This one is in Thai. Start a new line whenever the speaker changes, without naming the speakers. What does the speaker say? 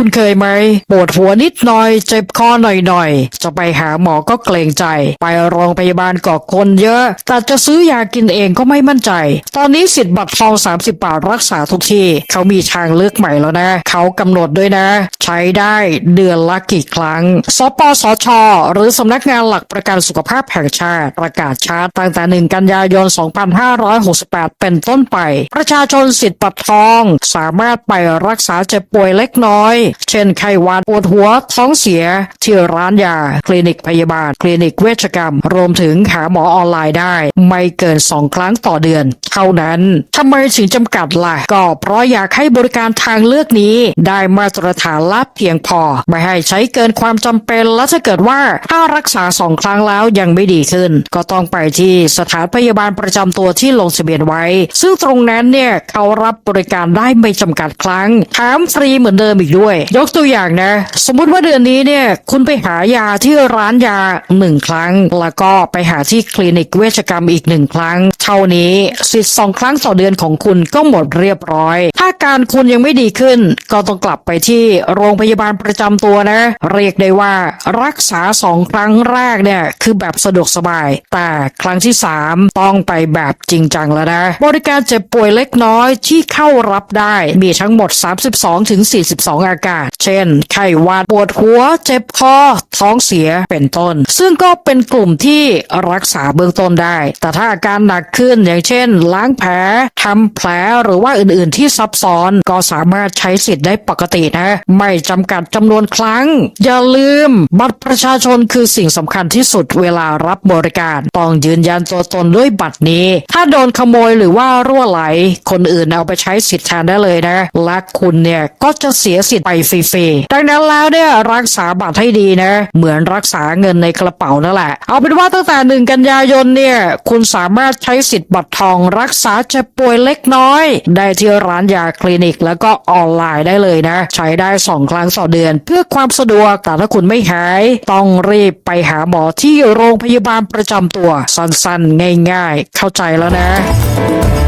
คุณเคยไหมปวดหัวนิดหน่อย เจ็บคอหน่อยๆ จะไปหาหมอก็เกรงใจ ไปโรงพยาบาลก็คนเยอะ แต่จะซื้อยากินเองก็ไม่มั่นใจ ตอนนี้สิทธิ์บัตรทอง 30 บาทรักษาทุกที่ เขามีทางเลือกใหม่แล้วนะ เขากำหนดด้วยนะ ใช้ได้เดือนละกี่ครั้ง สปสช หรือสำนักงานหลักประกันสุขภาพแห่งชาติ ประกาศชาร์ตตั้งแต่ 1 กันยายน 2568 เป็นต้นไป ประชาชนสิทธิ์บัตรทองสามารถไปรักษาเจ็บป่วยเล็กน้อยเช่นไข้หวัดปวดหัวท้องเสีย ที่ร้านยา คลินิกพยาบาล คลินิกเวชกรรม รวมถึงหาหมอออนไลน์ได้ ไม่เกิน 2 ครั้งต่อเดือน เท่านั้นทำไมถึงจำกัดล่ะ ก็เพราะอยากให้บริการทางเลือกนี้ ได้มาตรฐานละเพียงพอ ไม่ให้ใช้เกินความจำเป็นและถ้าเกิดว่าถ้ารักษาสองครั้งแล้วยังไม่ดีขึ้น ก็ต้องไปที่สถานพยาบาลประจำตัวที่ลงทะเบียนไว้ ซึ่งตรงนั้นเนี่ยเขารับบริการได้ไม่จำกัดครั้งแถมฟรีเหมือนเดิมอีกด้วยยกตัวอย่างนะ สมมุติว่าเดือนนี้เนี่ยคุณไปหายาที่ร้านยาหนึ่งครั้ง แล้วก็ไปหาที่คลินิกเวชกรรมอีกหนึ่งครั้ง เท่านี้สิทธิ์สองครั้งต่อเดือนของคุณก็หมดเรียบร้อย ถ้าการคุณยังไม่ดีขึ้น ก็ต้องกลับไปที่โรงพยาบาลประจำตัวนะ เรียกได้ว่ารักษาสองครั้งแรกเนี่ยคือแบบสะดวกสบาย แต่ครั้งที่สามต้องไปแบบจริงจังแล้วนะ บริการเจ็บป่วยเล็กน้อยที่เข้ารับได้มีทั้งหมด 32ถึง42 อาการการเช่น ไข้หวัดปวดหัว เจ็บคอ ท้องเสียเป็นต้น ซึ่งก็เป็นกลุ่มที่รักษาเบื้องต้นได้ แต่ถ้าอาการหนักขึ้นอย่างเช่น ล้างแผลทำแผลหรือว่าอื่นๆ ที่ซับซ้อนก็สามารถใช้สิทธิ์ได้ปกตินะ ไม่จำกัดจำนวนครั้ง อย่าลืม บัตรประชาชนคือสิ่งสำคัญที่สุดเวลารับบริการ ต้องยืนยันตัวตนด้วยบัตรนี้ ถ้าโดนขโมยหรือว่ารั่วไหล คนอื่นเอาไปใช้สิทธิ์แทนได้เลยนะและคุณเนี่ยก็จะเสียสิทธิ์ไปฟรีๆดังนั้นแล้วเนี่ยรักษาบัตรให้ดีนะ เหมือนรักษาเงินในกระเป๋านั่นแหละ เอาเป็นว่าตั้งแต่หนึ่งกันยายนเนี่ย คุณสามารถใช้สิทธิ์บัตรทองรักษาเจ็บป่วยเล็กน้อย ได้ที่ร้านยาคลินิกแล้วก็ออนไลน์ได้เลยนะ ใช้ได้สองครั้งต่อเดือน เพื่อความสะดวก แต่ถ้าคุณไม่หาย ต้องรีบไปหาหมอที่โรงพยาบาลประจำตัว สั้นๆ ง่ายๆ เข้าใจแล้วนะ